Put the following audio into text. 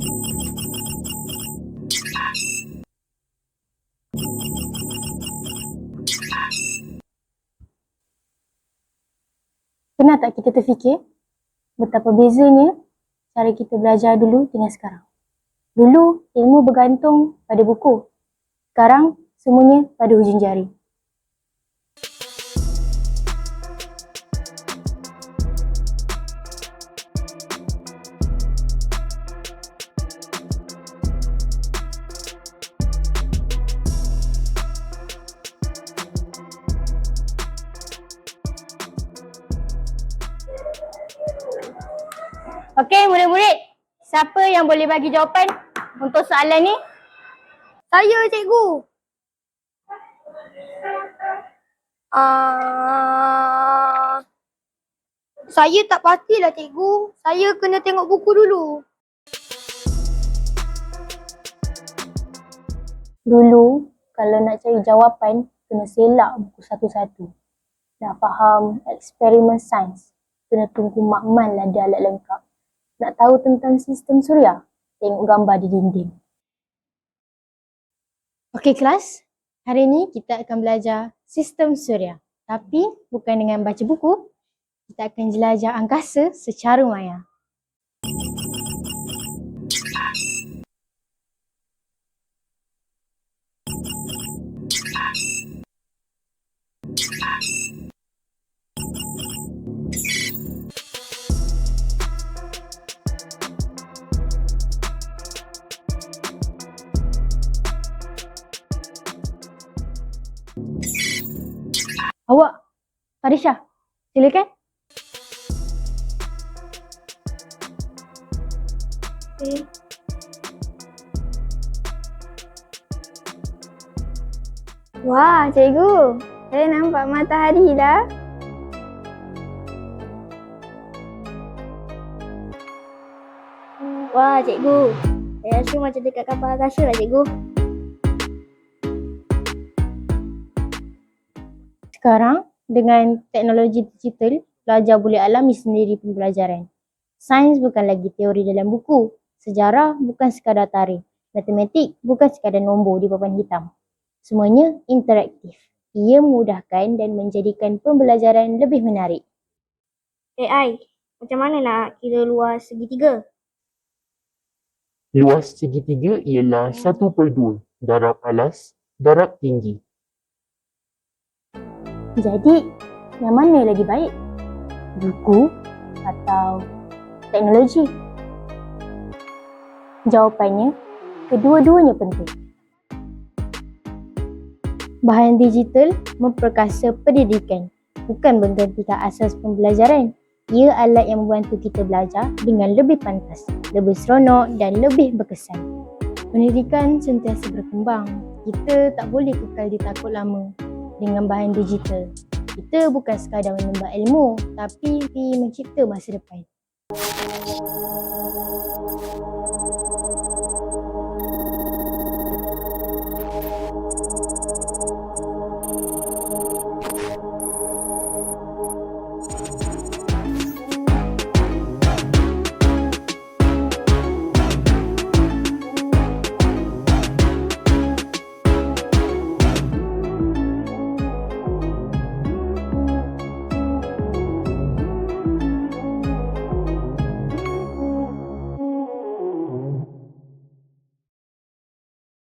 Pernah tak kita terfikir betapa bezanya cara kita belajar dulu dengan sekarang? Dulu ilmu bergantung pada buku. Sekarang semuanya pada hujung jari. Okey, murid-murid. Siapa yang boleh bagi jawapan untuk soalan ni? Saya, cikgu. Ah, saya tak pastilah, cikgu. Saya kena tengok buku dulu. Dulu, kalau nak cari jawapan, kena selak buku satu-satu. Nak faham eksperimen sains, kena tunggu makmal ada alat lengkap. Nak tahu tentang sistem suria, tengok gambar di dinding. Okey kelas, hari ini kita akan belajar sistem suria. Tapi bukan dengan baca buku, kita akan jelajah angkasa secara maya. Awak, Farisha, silakan. Okay. Wah, cikgu. Saya nampak matahari dah. Wah, cikgu. Saya rasa macam dekat kapal angkasa lah, cikgu. Sekarang, dengan teknologi digital, pelajar boleh alami sendiri pembelajaran. Sains bukan lagi teori dalam buku. Sejarah bukan sekadar tarikh. Matematik bukan sekadar nombor di papan hitam. Semuanya interaktif. Ia memudahkan dan menjadikan pembelajaran lebih menarik. AI, macam mana nak kira luas segitiga? Luas segitiga ialah 1 per 2 darab alas darab tinggi. Jadi, yang mana lagi baik? Buku atau teknologi? Jawapannya, kedua-duanya penting. Bahan digital memperkasa pendidikan, bukan menggantikan asas pembelajaran. Ia alat yang membantu kita belajar dengan lebih pantas, lebih seronok dan lebih berkesan. Pendidikan sentiasa berkembang. Kita tak boleh kekal di takut lama dengan bahan digital. Kita bukan sekadar menimba ilmu, tapi mencipta masa depan.